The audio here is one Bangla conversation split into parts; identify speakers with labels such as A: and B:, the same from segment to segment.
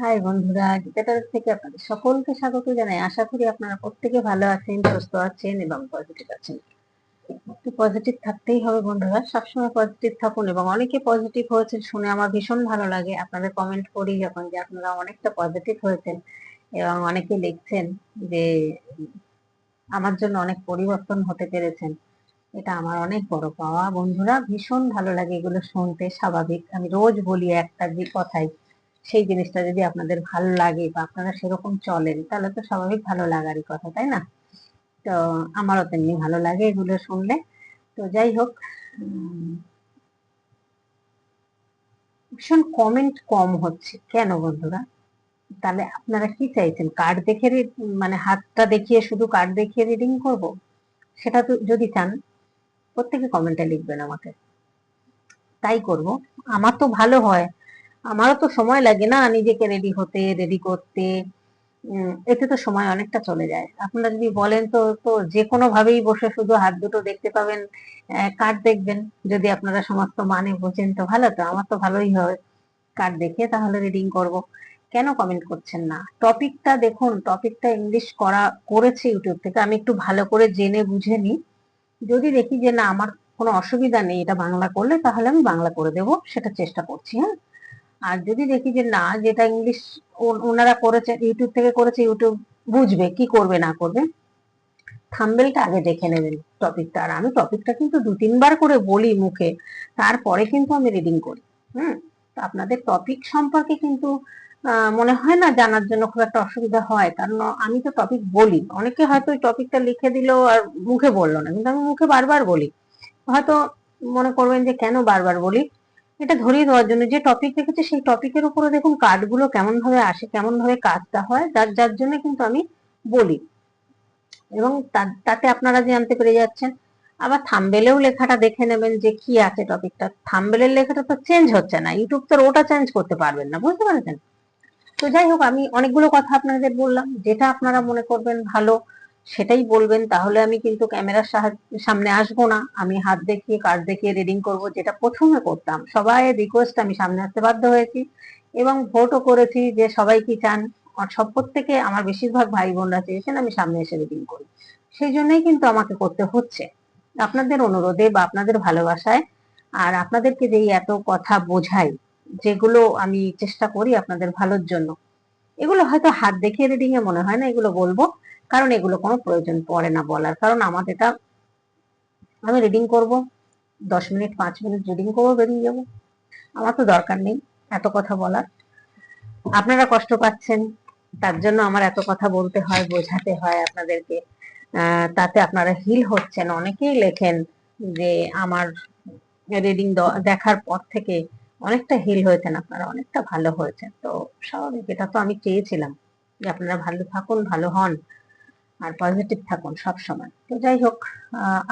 A: হাই বন্ধুরা গীতাটার থেকে আপনাদের সকলকে স্বাগত জানাই। আশা করি আপনারা প্রত্যেকে ভালো আছেন, সুস্থ আছেন এবং পজিটিভ আছেন। একটু পজিটিভ থাকতেই হবে বন্ধুরা, সবসময় পজিটিভ থাকুন এবং অনেকে পজিটিভ হয়েছেন শুনে আমার ভীষণ ভালো লাগে। আপনাদের কমেন্ট করি যখন যে আপনারা অনেকটা পজিটিভ হয়েছেন এবং অনেকে লিখছেন যে, আমার জন্য অনেক পরিবর্তন হতে পেরেছেন। এটা আমার অনেক বড় পাওয়া। বন্ধুরা, ভীষণ ভালো লাগে এগুলো শুনতে, স্বাভাবিক। আমি রোজ বলি একটা যে কথাই। সেই জিনিসটা যদি আপনাদের ভালো লাগে বা আপনারা সেরকম চলেন, তাহলে তো স্বাভাবিক ভালো লাগারই কথা, তাই না? তো আমারও তেমনি ভালো লাগে এগুলো শুনলে। তো যাই হোক ভীষণ কমেন্ট কম হচ্ছে। কেন বন্ধুরা? তাহলে আপনারা কি চাইছেন? কার্ড দেখে মানে হাতটা দেখিয়ে শুধু কার্ড দেখিয়ে রিডিং করব? সেটা তো যদি চান, প্রত্যেকে কমেন্টে লিখবেন আমাকে। তাই করব। আমার তো ভালো হয়। আমারও তো সময় লাগে না নিজেকে রেডি হতে রেডি করতে। এতে তো সময় অনেকটা চলে যায়। আপনারা যদি বলেন তো তো যে কোনো ভাবেই বসে শুধু হাত দুটো দেখতে পাবেন কার্ড দেখবেন। যদি আপনারা সমস্ত মানে বোঝেন তো ভালো, তো আমার তো ভালোই হয় কার্ড দেখে, তাহলে রিডিং করব। কেন কমেন্ট করছেন না? টপিকটা দেখুন টপিকটা ইংলিশ করা করেছে ইউটিউব থেকে, আমি একটু ভালো করে জেনে বুঝে নিই। যদি দেখি যে না, আমার কোনো অসুবিধা নেই এটা বাংলা করলে, তাহলে আমি বাংলা করে দেব, সেটা চেষ্টা করছি হ্যাঁ? আর যদি দেখি যে না, যেটা ইংলিশ ওনারা করেছে ইউটিউব থেকে করেছে ইউটিউব বুঝবে কি করবে, না করবে থাম্বেলটা আগে দেখে নেবেন টপিকটা আর আমি টপিকটা কিন্তু দু তিনবার করে বলি মুখে, তারপরে কিন্তু আমি রিডিং করি, হুম? তো আপনাদের টপিক সম্পর্কে কিন্তু মনে হয় না জানার জন্য খুব একটা অসুবিধা হয়, কারণ আমি তো টপিক বলি। অনেকে হয়তো ওই টপিকটা লিখে দিল আর মুখে বলল না, কিন্তু আমি মুখে বারবার বলি। হয়তো মনে করবেন যে কেন বারবার বলি? এটা ধরিয়ে দেওয়ার জন্য যে টপিক রেখেছে সেই টপিকের উপরে দেখুন কার্ডগুলো কেমন ভাবে আসে কেমন ভাবে কাজটা হয়, যার যার জন্য কিন্তু আমি বলি। এবং তাতে আপনারা জানতে পেরে যাচ্ছেন। আবার থাম্বেলেও লেখাটা দেখে নেবেন যে কি আছে টপিকটা থাম্বেলের লেখাটা তো চেঞ্জ হচ্ছে না ইউটিউব তো ওটা চেঞ্জ করতে পারবেন না, বুঝতে পারছেন? তো যাই হোক, আমি অনেকগুলো কথা আপনাদের বললাম, যেটা আপনারা মনে করবেন ভালো সেটাই বলবেন, তাহলে আমি কিন্তু ক্যামেরার সামনে আসব না। আমি হাত দেখিয়ে কার্ড দেখিয়ে রিডিং করব, যেটা প্রথমে করতাম। সবাই রিকোয়েস্ট আমি সামনে আসতে বাধ্য হয়েছি এবং ভোটও করেছি যে সবাই কি চান। সব প্রত্যেকে, আমার বেশিরভাগ ভাই বোনরা চেয়েছেন আমি সামনে এসে রিডিং করি। সেই জন্যই কিন্তু আমাকে করতে হচ্ছে। আপনাদের অনুরোধে বা আপনাদের ভালোবাসায় আর আপনাদেরকে যেই এত কথা বোঝাই, যেগুলো আমি চেষ্টা করি আপনাদের ভালোর জন্য, এগুলো হয়তো হাত দেখিয়ে রিডিং এ মনে হয় না, এগুলো বলব। কারণ এগুলো কোনো প্রয়োজন পড়ে না বলার। কারণ আমার এটা, আমি রিডিং করব, দশ মিনিট, পাঁচ মিনিট রিডিং করব, বেরিয়ে যাব। আমার তো দরকার নেই এত কথা বলার। আপনারা কষ্ট পাচ্ছেন, তার জন্য আমার এত কথা বলতে হয়, বোঝাতে হয় আপনাদেরকে। তাতে আপনারা হিল হচ্ছেন। অনেকেই লেখেন যে আমার রিডিং দেখার পর থেকে অনেকটা হিল হয়েছেন, আপনারা অনেকটা ভালো হয়েছেন। তো স্বাভাবিক, এটা তো আমি চেয়েছিলাম যে আপনারা ভালো থাকুন, ভালো হন। আর পজিটিভ থাকুন সব সময় তো যাই হোক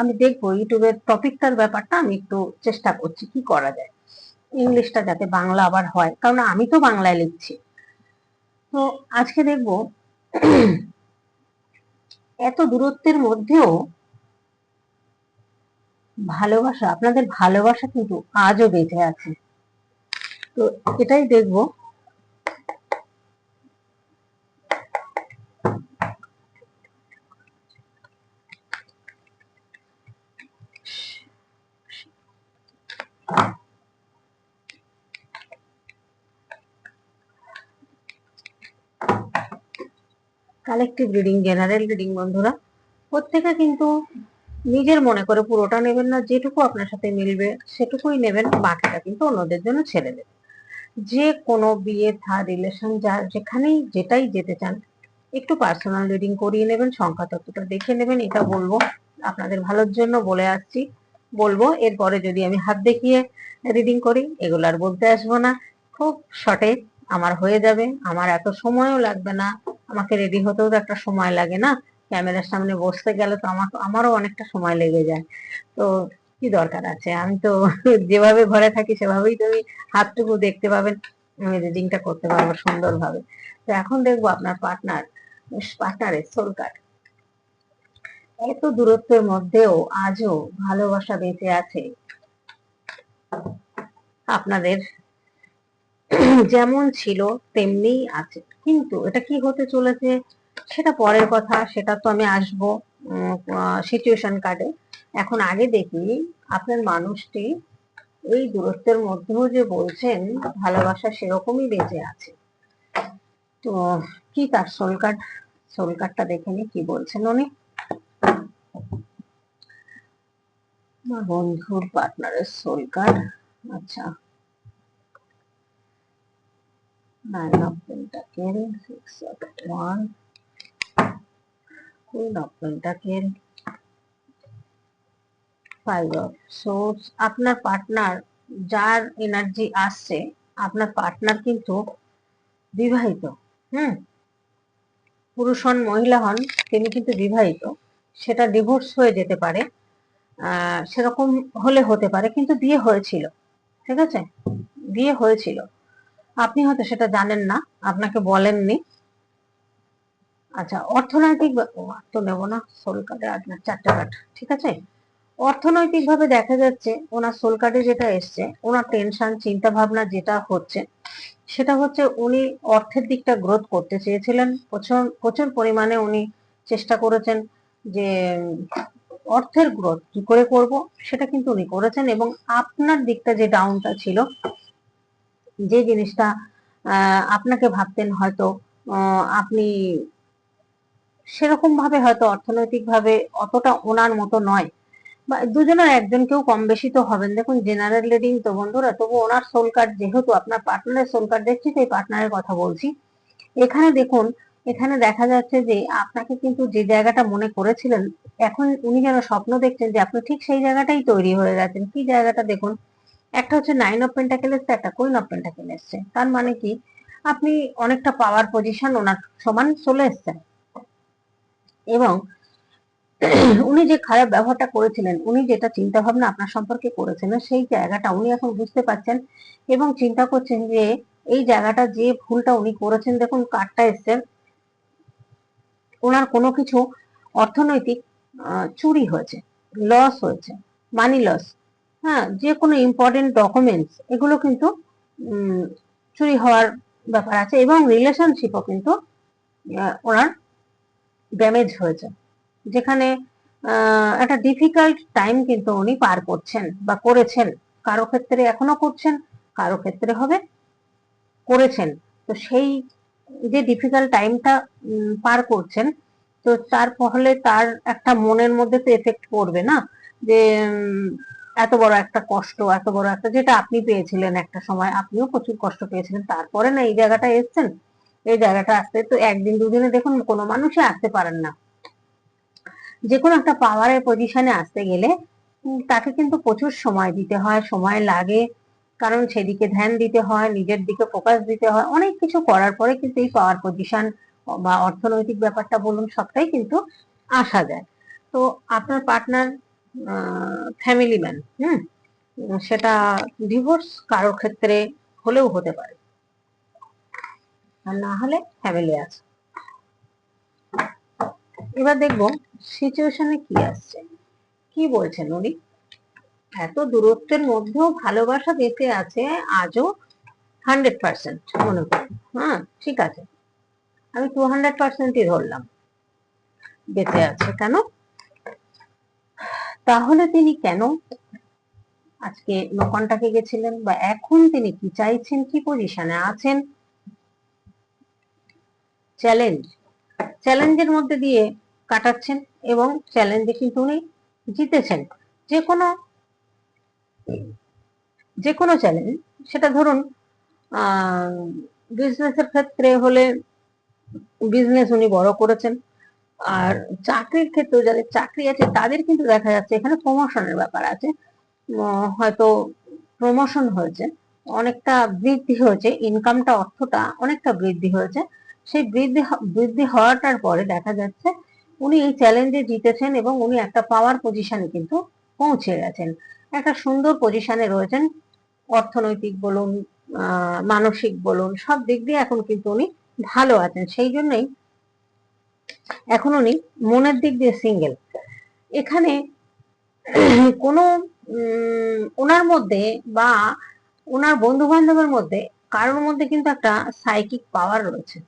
A: আমি দেখব ইউটিউবের টপিকটার ব্যাপারটা, আমি একটু চেষ্টা করছি কি করা যায়। ইংলিশটা যাতে বাংলা আবার হয়, কারণ আমি তো বাংলায় লিখছি। তো আজকে দেখব, এত দূরত্বের মধ্যেও ভালোবাসা, আপনাদের ভালোবাসা কিন্তু আজও বেঁচে আছে। তো এটাই দেখব কালেকটিভ রিডিং জেনারেল রিডিং বন্ধুরা, প্রত্যেকে কিন্তু নিজের মনে করে পুরোটা নেবেন না, যেটুকু আপনার সাথে মিলবে সেটুকুই নেবেন, বাকিটা কিন্তু অন্যদের জন্য ছেড়ে দেবেন। যে কোনো বিয়ে থার্ড রিলেশন যা, যেখানেই যেটাই যেতে চান, একটু পার্সোনাল রিডিং করিয়ে নেবেন, সংখ্যা তত্ত্বটা দেখে নেবেন, এটা বলব আপনাদের ভালোর জন্য বলে আসছি। বলব, এরপরে যদি আমি হাত দেখিয়ে রিডিং করি, এগুলো আর বলতে আসব না। খুব শর্টে আমার হয়ে যাবে, আমার এত সময়ও লাগবে না। আমাকে রেডি হতেও তো একটা সময় লাগে না। ক্যামেরার সামনে বসতে গেলে তো আমার আমারও অনেকটা সময় লেগে যায়। তো কি দরকার আছে? আমি তো যেভাবে ঘরে থাকি সেভাবেই তুমি হাতটুকু দেখতে পাবেন, আমি রিডিংটা করতে পারব সুন্দরভাবে। তো এখন দেখব আপনার পার্টনার পার্টনারের সোল কার্ড এত দূরত্বের মধ্যেও আজও ভালোবাসা বেঁচে আছে। আপনাদের যেমন ছিল তেমনিই আছে। কিন্তু এটা কি হতে চলেছে, সেটা পরের কথা, সেটা তো আমি আসব সিচুয়েশন কার্ডে এখন আগে দেখি, আপনার মানুষটি এই দূরত্বের মধ্যেও যে বলছেন, ভালোবাসা সেরকমই বেঁচে আছে। তো, কি তার সোল কার্ড সোল কার্ডটা দেখে নি, কি বলছেন উনি? বন্ধুর পার্টনারের সোল কার্ড আচ্ছা। Nine of pentacle six of one. Queen of pentacle five of swords আপনার পার্টনার যার এনার্জি আসছে, আপনার পার্টনার কিন্তু বিবাহিত, হুম? পুরুষ হন, মহিলা হন, তিনি কিন্তু বিবাহিত। সেটা ডিভোর্স হয়ে যেতে পারে। সেরকম হলে হতে পারে, কিন্তু বিয়ে হয়েছিল। ঠিক আছে? বিয়ে হয়েছিল। আপনি হয়তো সেটা জানেন না, আপনাকে বলেননি। আচ্ছা অর্থনৈতিক তো নেব না, সোল কার্ডে আপনার চারটে কার্ড, ঠিক আছে? অর্থনৈতিক ভাবে দেখা যাচ্ছে ওনার সোল কার্ডে যেটা এসছে, ওনার টেনশন চিন্তা ভাবনা যেটা হচ্ছে, সেটা হচ্ছে উনি অর্থের দিকটা গ্রোথ করতে চেয়েছিলেন। প্রচুর প্রচুর পরিমাণে উনি চেষ্টা করেছেন যে, অর্থের গ্রোথ কি করে করব, সেটা কিন্তু উনি করেছেন এবং আপনার দিকটা যে ডাউনটা ছিল যে জিনিসটা আপনাকে ভাবতেন হয়তো আপনি সেরকম ভাবে হয়তো অর্থনৈতিক ভাবে অতটা ওনার মতো নয়। বা দুজনের একজন কেউ কম বেশি তো হবেন। দেখুন জেনারেল রিডিং তো বন্ধুরা, তবু ওনার সোল কার্ড যেহেতু আপনার পার্টনারের সোল কার্ড দেখছি সেই পার্টনারের কথা বলছি। এখানে দেখুন, এখানে দেখা যাচ্ছে যে আপনাকে কিন্তু যে জায়গাটা মনে করেছিলেন, এখন উনি যেন স্বপ্ন দেখছেন যে আপনি ঠিক সেই জায়গাটাই তৈরি হয়ে গেছেন। কি জায়গাটা দেখুন? একটা হচ্ছে নাইন অফ পেন্টাকেল এসছে একটা কুইন অফ পেন্টাকেল এসছে। তার মানে কি? আপনি অনেকটা পাওয়ার পজিশন ওনার সমান চলে এসছেন। এবং উনি যে খারাপ ব্যবহারটা করেছিলেন, উনি যেটা চিন্তা ভাবনা আপনার সম্পর্কে করেছিলেন, সেই জায়গাটা উনি এখন বুঝতে পারছেন এবং চিন্তা করছেন যে এই জায়গাটা যে ভুলটা উনি করেছেন, দেখুন কার্ডটা এসছে। ওনার কোনো কিছু অর্থনৈতিক চুরি হয়েছে লস হয়েছে মানি লস হ্যাঁ যে কোনো ইম্পর্টেন্ট ডকুমেন্টস এগুলো কিন্তু চুরি হওয়ার ব্যাপার আছে এবং রিলেশনশিপও কিন্তু ওনার ড্যামেজ হয়েছে। যেখানে একটা ডিফিকাল্ট টাইম কিন্তু উনি পার করছেন বা করেছেন। কারও ক্ষেত্রে এখনও করছেন, কারও ক্ষেত্রে হবে, করেছেন। তো সেই যে ডিফিকাল্ট টাইমটা পার করছেন, তো তার ফলে তার একটা মনের মধ্যে তো এফেক্ট পড়বে না। যে এত বড় একটা কষ্ট, এত বড় একটা যেটা আপনি পেয়েছিলেন একটা সময়, আপনিও প্রচুর কষ্ট পেয়েছিলেন, তারপরে না এই জায়গাটা এসছেন। এই জায়গাটা আসতে তো একদিন, দুদিনে দেখুন কোনো মানুষই আসতে পারেন না। যে কোনো একটা পাওয়ারের পজিশনে আসতে গেলে তাকে কিন্তু প্রচুর সময় দিতে হয়, সময় লাগে। কারণ সেদিকে ধ্যান দিতে হয়, নিজের দিকে ফোকাস দিতে হয়। অনেক কিছু করার পরে কিন্তু এই পাওয়ার পজিশন বা অর্থনৈতিক ব্যাপারটা বলুন, সবটাই কিন্তু আসা যায়। তো আপনার পার্টনার ফ্যামিলি ম্যান হুম? সেটা ডিভোর্স কারোর ক্ষেত্রে হলেও হতে পারে। আর না হলে ফ্যামিলি আছে। এবার দেখব সিচুয়েশনে কি আসছে। কি বলছেন উনি? এত দূরত্বের মধ্যেও ভালোবাসা বেঁচে আছে, আজও হান্ড্রেড পার্সেন্ট মনে করি হ্যাঁ ঠিক আছে। আমি টু হান্ড্রেড পার্সেন্টই ধরলাম। বেঁচে আছে কেন? তাহলে তিনি কেন আজকে নোকনটাকে গেছিলেন বা এখন তিনি কি চাইছেন, কি পজিশনে আছেন? চ্যালেঞ্জ চ্যালেঞ্জের মধ্যে দিয়ে কাটাচ্ছেন এবং চ্যালেঞ্জে কিন্তু উনি জিতেছেন। যে কোনো যে কোনো চ্যালেঞ্জ সেটা ধরুন বিজনেসের ক্ষেত্রে হলে বিজনেস উনি বড় করেছেন। আর চাকরির ক্ষেত্রে যাদের চাকরি আছে, তাদের কিন্তু দেখা যাচ্ছে এখানে প্রমোশনের ব্যাপার আছে। হয়তো প্রমোশন হয়েছে, অনেকটা বৃদ্ধি হয়েছে ইনকামটা অর্থটা অনেকটা বৃদ্ধি হয়েছে। সেই বৃদ্ধি বৃদ্ধি হওয়াটার পরে দেখা যাচ্ছে উনি এই চ্যালেঞ্জে জিতেছেন এবং উনি একটা পাওয়ার পজিশনে কিন্তু পৌঁছে গেছেন। একটা সুন্দর পজিশনে রয়েছেন, অর্থনৈতিক বলুন মানসিক বলুন, সব দিক দিয়ে এখন কিন্তু উনি ভালো আছেন। সেই জন্যই এখন উনি মনের দিক দিয়ে সিঙ্গেল এখানে কোনো ওনার মধ্যে বা ওনার বন্ধু বান্ধবের মধ্যে কারোর মধ্যে কিন্তু একটা সাইকিক পাওয়ার রয়েছে।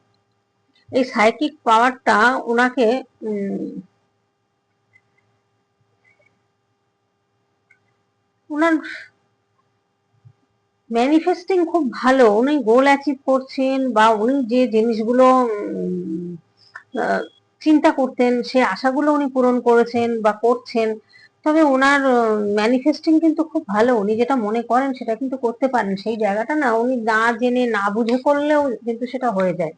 A: এই সাইকিক পাওয়ারটা ওনাকে ওনার ম্যানিফেস্টিং খুব ভালো। উনি গোল অ্যাচিভ করছেন বা উনি যে জিনিসগুলো চিন্তা করতেন, সে আশাগুলো উনি পূরণ করেছেন বা করছেন। তবে ওনার ম্যানিফেস্টিং কিন্তু খুব ভালো। উনি যেটা মনে করেন সেটা কিন্তু করতে পারেন। সেই জায়গাটা না উনি না জেনে, না বুঝে করলেও কিন্তু সেটা হয়ে যায়।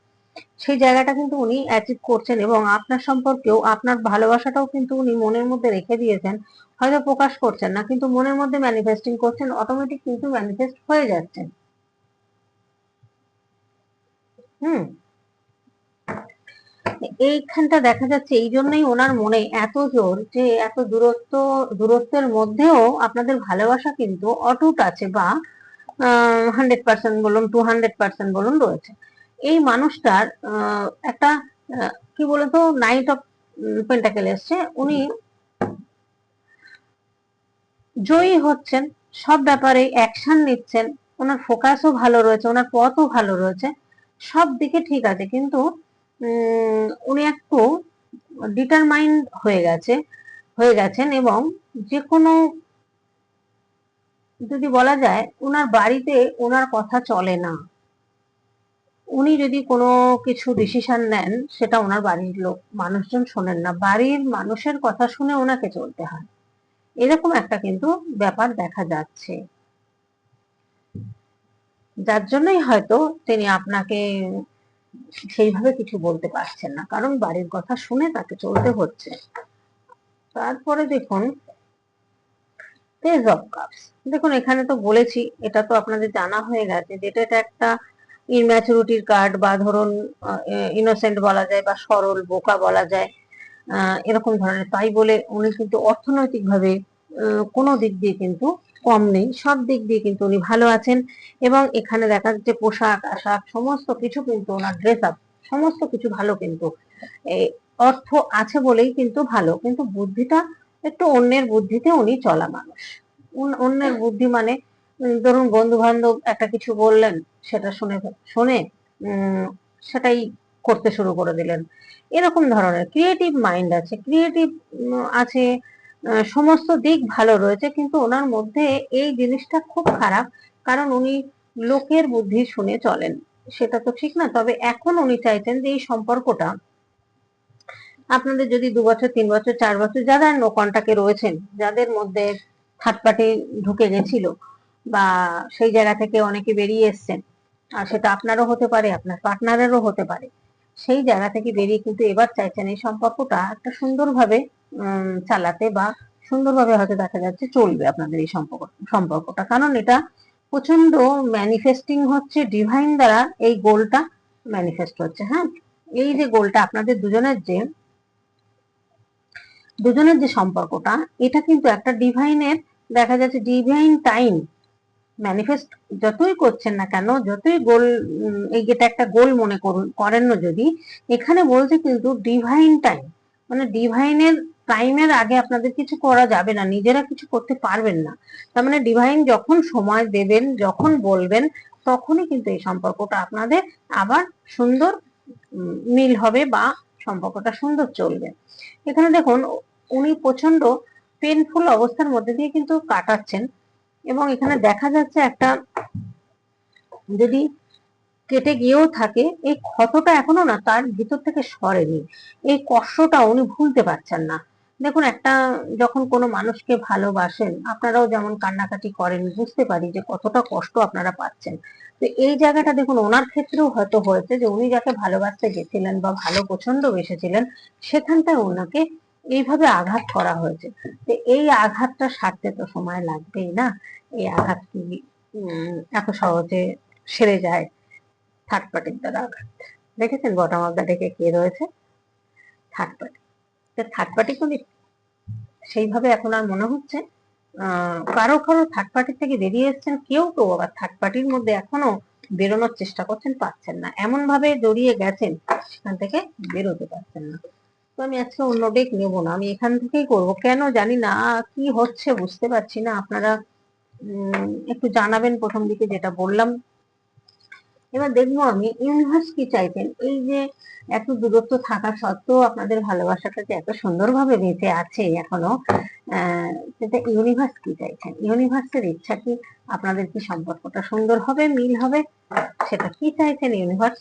A: সেই জায়গাটা কিন্তু উনি অ্যাচিভ করছেন এবং আপনার সম্পর্কেও, আপনার ভালোবাসাটাও কিন্তু উনি মনের মধ্যে রেখে দিয়েছেন। হয়তো প্রকাশ করছেন না, কিন্তু মনের মধ্যে ম্যানিফেস্টিং করছেন অটোমেটিক কিন্তু ম্যানিফেস্ট হয়ে যাচ্ছেন। হুম। এইখানটা দেখা যাচ্ছে এই জন্যই ওনার মনে এত জোর যে এত দূরত্ব, দূরত্বের মধ্যেও আপনাদের ভালোবাসা কিন্তু অটুট আছে বা হান্ড্রেড পার্সেন্ট বলুন টু হান্ড্রেড পার্সেন্ট বলুন রয়েছে। এই মানুষটার একটা কি বলতো নাইট অফ পেন্টাকেল এসছে। উনি জয়ী হচ্ছেন, সব ব্যাপারে অ্যাকশন নিচ্ছেন, ওনার ফোকাসও ভালো রয়েছে, ওনার পথও ভালো রয়েছে, সব দিকে ঠিক আছে। কিন্তু উনি একটু ডিটারমাইন্ড হয়ে গেছে, হয়ে গেছেন এবং যে কোনো যদি বলা যায় ওনার বাড়িতে ওনার কথা চলে না। উনি যদি কোনো কিছু ডিসিশন নেন, সেটা ওনার বাড়ির লোক, মানুষজন শোনেন না। বাড়ির মানুষের কথা শুনে ওনাকে চলতে হয়। এরকম একটা কিন্তু ব্যাপার দেখা যাচ্ছে। যার জন্যই হয়তো তিনি আপনাকে সেইভাবে কিছু বলতে পারছেন না। কারণ বাড়ির কথা শুনে তাকে চলতে হচ্ছে। তারপরে দেখুন পেজ অফ কাপস দেখুন, এখানে তো বলেছি, এটা তো আপনাদের জানা হয়ে গেছে যেটা এটা একটা ইনম্যাচুরিটির কার্ড বা ধরুন ইনোসেন্ট বলা যায় বা সরল, বোকা বলা যায় এরকম ধরনের। তাই বলে উনি কিন্তু অর্থনৈতিকভাবে কোনো দিক দিয়ে কিন্তু কম নেই, সব দিক দিয়ে কিন্তু উনি ভালো আছেন এবং এখানে দেখা যাচ্ছে পোশাক, আশাক, সমস্ত কিছু কিন্তু ওনার ড্রেস আপ সমস্ত কিছু ভালো কিন্তু। অর্থ আছে বলেই কিন্তু ভালো, কিন্তু বুদ্ধিটা একটু অন্যের বুদ্ধিতে উনি চলা মানুষ। অন্যের বুদ্ধি মানে ধরুন বন্ধু বান্ধব একটা কিছু বললেন, সেটা শুনে শুনে সেটাই করতে শুরু করে দিলেন। এরকম ধরনের ক্রিয়েটিভ মাইন্ড আছে ক্রিয়েটিভ আছে সমস্ত দিক ভালো রয়েছে, কিন্তু ওনার মধ্যে এই জিনিসটা খুব খারাপ, কারণ উনি লোকের বুদ্ধি শুনে চলেন। সেটা তো ঠিক না, তবে এখন উনি চাইছেন যে এই সম্পর্কটা আপনাদের যদি দু বছর, তিন বছর, চার বছর, যারা নো কন্টাক্টে রয়েছেন, যাদের মধ্যে পার্টি ঢুকে গেছিল, বা সেই জায়গা থেকে অনেকে বেরিয়ে এসছেন, আর সেটা আপনারও হতে পারে, আপনার পার্টনারেরও হতে পারে, সেই জায়গা থেকে বেরিয়ে কিন্তু এবার চাইছেন এই সম্পর্কটা একটা সুন্দরভাবে চালাতে বা সুন্দরভাবে হয়তো দেখা যাচ্ছে চলবে আপনাদের এই সম্পর্ক, সম্পর্কটা। কারণ এটা প্রচণ্ড ম্যানিফেস্টিং হচ্ছে ডিভাইন দ্বারা এই গোলটা ম্যানিফেস্ট হচ্ছে হ্যাঁ? এই যে গোলটা আপনাদের দুজনের যে দুজনের যে সম্পর্কটা, এটা কিন্তু একটা ডিভাইনের দেখা যাচ্ছে ডিভাইন টাইম ম্যানিফেস্ট যতই করছেন না কেন, যতই গোল এই যেটা একটা গোল মনে করুন, করেন না যদি, এখানে বলছে কিন্তু ডিভাইন টাইম মানে ডিভাইনের টাইমের আগে আপনাদের কিছু করা যাবে না, নিজেরা কিছু করতে পারবেন না। তার মানে ডিভাইন যখন সময় দেবেন, যখন বলবেন, তখনই কিন্তু এই সম্পর্কটা আপনাদের আবার সুন্দর মিল হবে বা সম্পর্কটা সুন্দর চলবে। এখানে দেখুন, উনি প্রচণ্ড পেনফুল অবস্থার মধ্যে দিয়ে কিন্তু কাটাচ্ছেন এবং এখানে দেখা যাচ্ছে একটা যদি কেটে গিয়েও থাকে, এই ক্ষতটা এখনও না, তার ভিতর থেকে সরেনি। এই কষ্টটা উনি ভুলতে পারছেন না। দেখুন, একটা যখন কোনো মানুষকে ভালোবাসেন, আপনারাও যেমন কান্নাকাটি করেন, বুঝতে পারি যে কতটা কষ্ট আপনারা পাচ্ছেন। তো এই জায়গাটা দেখুন, ওনার ক্ষেত্রেও হয়তো হয়েছে যে উনি যাকে ভালোবাসতে গেছিলেন বা ভালো পছন্দ বেসেছিলেন, সেখানটায় ওনাকে এইভাবে আঘাত করা হয়েছে। তো এই আঘাতটা সারতে তো সময় লাগবেই না। এই আঘাত কি এত সহজে সেরে যায়? থার্ড পার্টির দ্বারা আঘাত। দেখেছেন বটম অফ দ্য ডেকে কে রয়েছে? থার্ড পার্টি থার্ড পার্টি কিন্তু সেইভাবে এখন আর মনে হচ্ছে কারও কারও থার্ড পার্টির থেকে বেরিয়ে এসছেন, কেউ কেউ আবার থার্ড পার্টির মধ্যে এখনও বেরোনোর চেষ্টা করছেন, পাচ্ছেন না। এমন ভাবে জড়িয়ে গেছেন, সেখান থেকে বেরোতে পারছেন না। তো আমি আজকে অন্য ডেক নেব না, আমি এখান থেকেই করব। কেন জানি না, কি হচ্ছে বুঝতে পারছি না। আপনারা একটু জানাবেন প্রথম দিকে যেটা বললাম। এবার দেখব আমি ইউনিভার্স কি চাইছেন? এই যে এত দূরত্ব থাকা সত্ত্বেও আপনাদের ভালোবাসাটা যে এত সুন্দরভাবে বেঁচে আছে এখনও সেটা ইউনিভার্স কি চাইছেন? ইউনিভার্সের ইচ্ছা কি আপনাদের কি সম্পর্কটা সুন্দর হবে, মিল হবে? সেটা কি চাইছেন ইউনিভার্স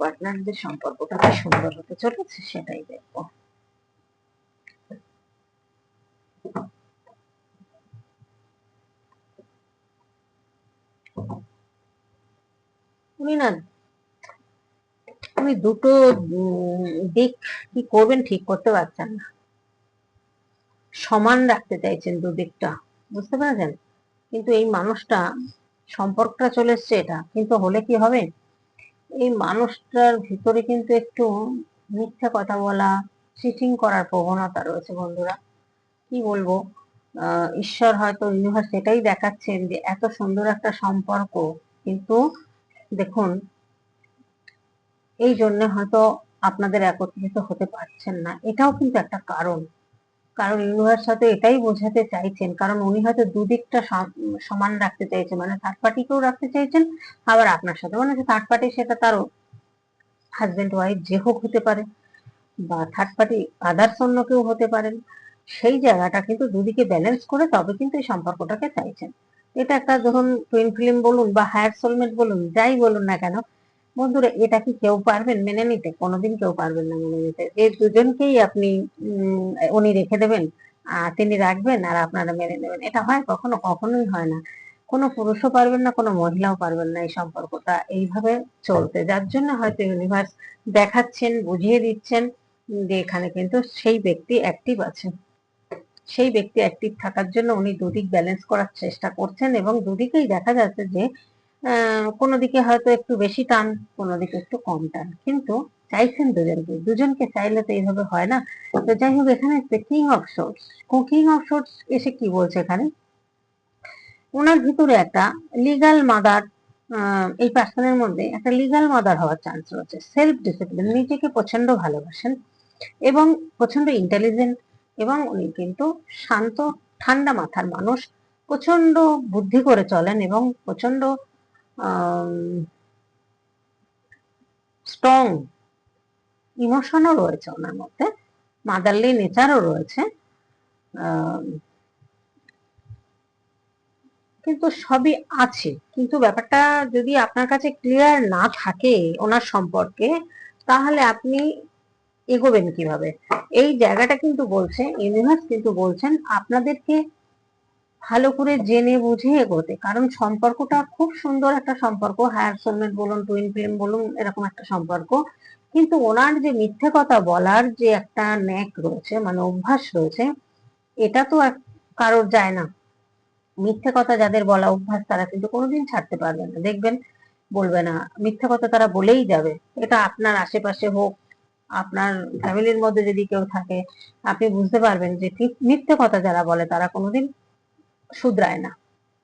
A: পার্টনারদের সম্পর্কটা কি সুন্দর হতে চলেছে সেটাই দেখব। না। দুটো দিক কি করবেন ঠিক করতে পারছেন না। সমান রাখতে চাইছেন দুদিকটা, বুঝতে কিন্তু এই মানুষটা, সম্পর্কটা চলে এসছে এটা। কিন্তু হলে কি হবে? এই মানুষটার ভিতরে কিন্তু একটু মিথ্যা কথা বলা চিটিং করার প্রবণতা রয়েছে বন্ধুরা। কি বলব? ঈশ্বর হয়তো ইউনিভার্স এটাই দেখাচ্ছেন যে এত সুন্দর একটা সম্পর্ক। কিন্তু দেখুন, এই জন্য হয়তো আপনাদের একত্রিত হতে পারছেন না। এটাও কিন্তু একটা কারণ। কারণ ইউনিভার্স হয়তো এটাই বোঝাতে চাইছেন। কারণ উনি হয়তো দুদিকটা সমান রাখতে চাইছেন। মানে থার্ড পার্টিকেও রাখতে চাইছেন, আবার আপনার সাথে। মানে থার্ড পার্টি সেটা তারও হাজবেন্ড ওয়াইফ যে হোক হতে পারে, বা থার্ড পার্টি আদার্স অন্য কেউ হতে পারেন। সেই জায়গাটা কিন্তু দুদিকে ব্যালেন্স করে তবে কিন্তু এই সম্পর্কটাকে চাইছেন। এটা একটা ধরুন টুইন ফিল্ম বলুন বা হায়ার সোলমেট বলুন, যাই বলুন না কেন, বন্ধুরা, এটা কি কেউ পারবেন মেনে নিতে? কোনোদিন কেউ পারবেন না মেনে নিতে। যে দুজনকেই আপনি উনি রেখে দেবেন তিনি রাখবেন আর আপনারা মেনে নেবেন। এটা হয় কখনো, কখনোই হয় না। কোনো পুরুষও পারবেন না, কোনো মহিলাও পারবেন না এই সম্পর্কটা। এইভাবে চলতে যার জন্য হয়তো ইউনিভার্স দেখাচ্ছেন, বুঝিয়ে দিচ্ছেন যে এখানে কিন্তু সেই ব্যক্তি অ্যাক্টিভ আছে সেই ব্যক্তি অ্যাক্টিভ থাকার জন্য উনি দুদিক ব্যালেন্স করার চেষ্টা করছেন এবং দুদিকেই দেখা যাচ্ছে যে কোনো দিকে হয়তো একটু বেশি টান, কোনো দিকে একটু কম টান। কিন্তু চাইছেন দুজনকে। দুজনকে চাইলে তো এইভাবে হয় না। তো যাই হোক, এখানে king of swords king of swords এসে কি বলছে এখানে? ওনার ভিতরে একটা লিগাল মাদার এই পার্সনের মধ্যে একটা লিগাল মাদার হওয়ার চান্স রয়েছে। সেলফ ডিসিপ্লিন নিজেকে প্রচণ্ড ভালোবাসেন এবং প্রচণ্ড ইন্টেলিজেন্ট এবং উনি কিন্তু শান্ত, ঠান্ডা মাথার মানুষ। প্রচণ্ড বুদ্ধি করে চলেন এবং প্রচণ্ড স্ট্রং ইমোশনও রয়েছে ওনার মধ্যে। মাদারলি নেচারও রয়েছে। কিন্তু সবই আছে। কিন্তু ব্যাপারটা যদি আপনার কাছে ক্লিয়ার না থাকে ওনার সম্পর্কে, তাহলে আপনি এগোবেন কীভাবে? এই জায়গাটা কিন্তু বলছে ইউনিভার্স কিন্তু বলছেন আপনাদেরকে ভালো করে জেনে বুঝে এগোতে। কারণ সম্পর্কটা খুব সুন্দর একটা সম্পর্ক হায়ার সোলমেট বলুন টুইন ফ্লেম বলুন, এরকম একটা সম্পর্ক। কিন্তু ওনার যে মিথ্যে কথা বলার যে একটা ন্যাক রয়েছে মানে অভ্যাস রয়েছে, এটা তো কারোর যায় না। মিথ্যে কথা যাদের বলা অভ্যাস, তারা কিন্তু কোনোদিন ছাড়তে পারবে না। দেখবেন, বলবে না, মিথ্যে কথা তারা বলেই যাবে। এটা আপনার আশেপাশে হোক আপনার ফ্যামিলির মধ্যে যদি কেউ থাকে, আপনি বুঝতে পারবেন যে মিথ্যে কথা যারা বলে, তারা কোনোদিন শুধরায় না।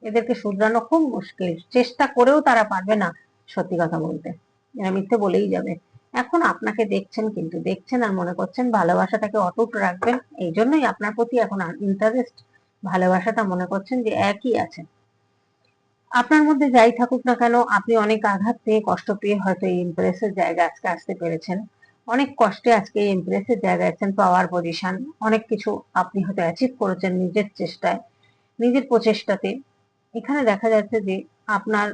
A: এদেরকে শুধরানো খুব মুশকিল। চেষ্টা করেও তারা পারবে না সত্যি কথা বলতে। এরা মিথ্যে বলেই যাবে। এখন আপনাকে দেখছেন কিন্তু, দেখছেন আর মনে করছেন ভালোবাসাটাকে অটুট রাখবেন, এই জন্যই আপনার প্রতি এখন ইন্টারেস্ট ভালোবাসাটা মনে করছেন যে একই আছে। আপনার মধ্যে যাই থাকুক না কেন, আপনি অনেক আঘাত পেয়ে, কষ্ট পেয়ে হয়তো এই ইমপ্রেসের জায়গায় আজকে আসতে পেরেছেন। অনেক কষ্টে আজকে এই ইমপ্রেসের জায়গায় আছেন পাওয়ার পজিশন অনেক কিছু আপনি হয়তো অ্যাচিভ করেছেন নিজের চেষ্টায়, নিজের প্রচেষ্টাতে। এখানে দেখা যাচ্ছে যে আপনার,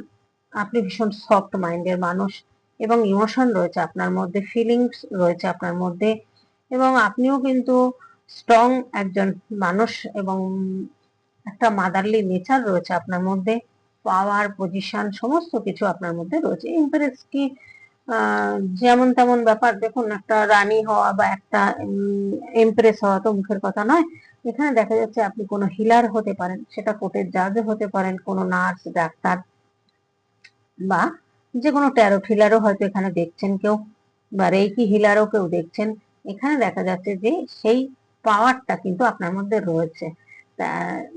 A: আপনি ভীষণ সফট মাইন্ডের মানুষ এবং ইমোশন রয়েছে আপনার মধ্যে ফিলিংস রয়েছে আপনার মধ্যে এবং আপনিও কিন্তু স্ট্রং একজন মানুষ এবং একটা মাদারলি নেচার রয়েছে আপনার মধ্যে পাওয়ার পজিশন সমস্ত কিছু আপনার মধ্যে রয়েছে। ইমপ্রেস কি যেমন তেমন ব্যাপার। দেখুন একটা রানী হওয়া বা একটা এমপ্রেস হওয়া তো মুখের কথা নয়। এখানে দেখা যাচ্ছে আপনি কোনো হিলার হতে পারেন সেটা কোর্টের জাজ হতে পারেন কোনো নার্স ডাক্তার বা যে কোনো ট্যারো হিলারও হয়তো এখানে দেখছেন কেউ বা রেইকি হিলারও কেউ দেখছেন। এখানে দেখা যাচ্ছে যে সেই পাওয়ারটা কিন্তু আপনার মধ্যে রয়েছে।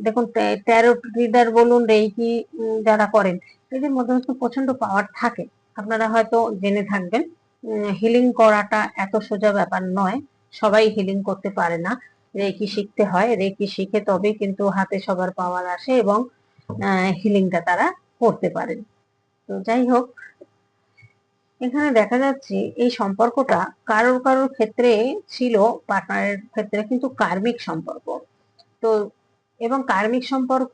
A: দেখুন ট্যারো রিডার বলুন উম, যারা করেন এদের মধ্যে প্রচণ্ড পাওয়ার থাকে। আপনারা হয়তো জেনে থাকবেন হিলিং করাটা এত সোজা ব্যাপার নয়, সবাই হিলিং করতে পারে না। রেকি শিখতে হয় রেকি শিখে তবে কিন্তু হাতে সবার পাওয়ার আসে এবং হিলিংটা তারা করতে পারেন। তো যাই হোক, এখানে দেখা যাচ্ছে এই সম্পর্কটা কারোর কারোর ক্ষেত্রে ছিল পার্টনারের ক্ষেত্রে কিন্তু কার্মিক সম্পর্ক। তো এবং কার্মিক সম্পর্ক,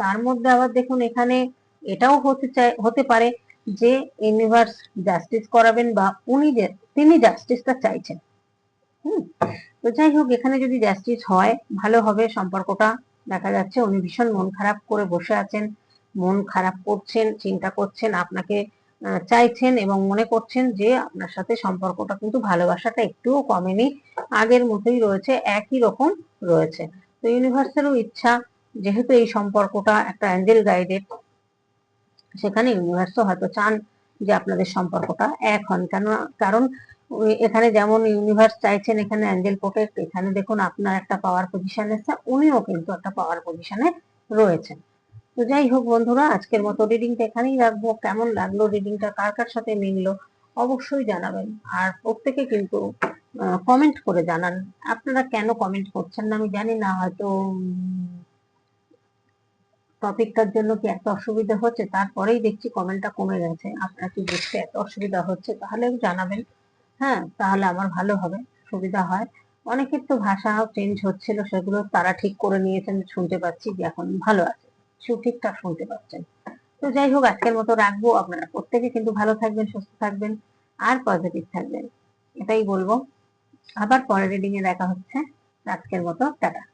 A: তার মধ্যে আবার দেখুন এখানে এটাও হতে চায়, হতে পারে যে ইউনিভার্স জাস্টিস করাবেন বা উনি যে, তিনি জাস্টিসটা চাইছেন। হুম? তো যাই হোক, এখানে যদি জাস্টিস হয়, ভালো হবে, সম্পর্কটা দেখা যাচ্ছে। উনি ভীষণ মন খারাপ করে বসে আছেন, মন খারাপ করছেন, চিন্তা করছেন, আপনাকে চাইছেন এবং মনে করছেন যে আপনার সাথে সম্পর্কটা কিন্তু ভালোবাসাটা একটুও কমেনি, আগের মতোই রয়েছে, একই রকম রয়েছে। তো ইউনিভার্সেরও ইচ্ছা, যেহেতু এই সম্পর্কটা একটা অ্যাঞ্জেল গাইডেড সেখানে ইউনিভার্সও হয়তো চান যে আপনাদের সম্পর্কটা এক হন। কেন, কারণ এখানে যেমন ইউনিভার্স চাইছেন এখানে অ্যাঞ্জেল প্রোটেক্ট এখানে দেখুন আপনার একটা পাওয়ার পজিশন এসছে, উনিও কিন্তু একটা পাওয়ার পজিশনে রয়েছেন। তো যাই হোক বন্ধুরা, আজকের মতো রিডিংটা এখানেই রাখব। কেমন লাগল রিডিংটা কার কার সাথে মিললো? অবশ্যই জানাবেন। আর প্রত্যেকে কিন্তু কমেন্ট করে জানান। আপনারা কেন কমেন্ট করছেন না? আমি জানি না, হয়তো টপিকটার জন্য কি এত অসুবিধা হচ্ছে? তারপরেই দেখছি কমেন্টটা কমে গেছে। আপনার কি বুঝতে এত অসুবিধা হচ্ছে? তাহলে জানাবেন। হ্যাঁ তাহলে আমার ভালো হবে, সুবিধা হয়। অনেকের তো ভাষা চেঞ্জ হচ্ছিল, সেগুলো তারা ঠিক করে নিয়েছেন, শুনতে পাচ্ছি যে এখন ভালো আছে ঠিকঠাক শুনতে পাচ্ছেন। তো যাই হোক, আজকের মতো রাখব। আপনারা প্রত্যেকে কিন্তু ভালো থাকবেন, সুস্থ থাকবেন, আর পজিটিভ থাকবেন। এটাই বলব। আবার পরের রিডিং এ দেখা হচ্ছে। আজকের মতো, টাটা।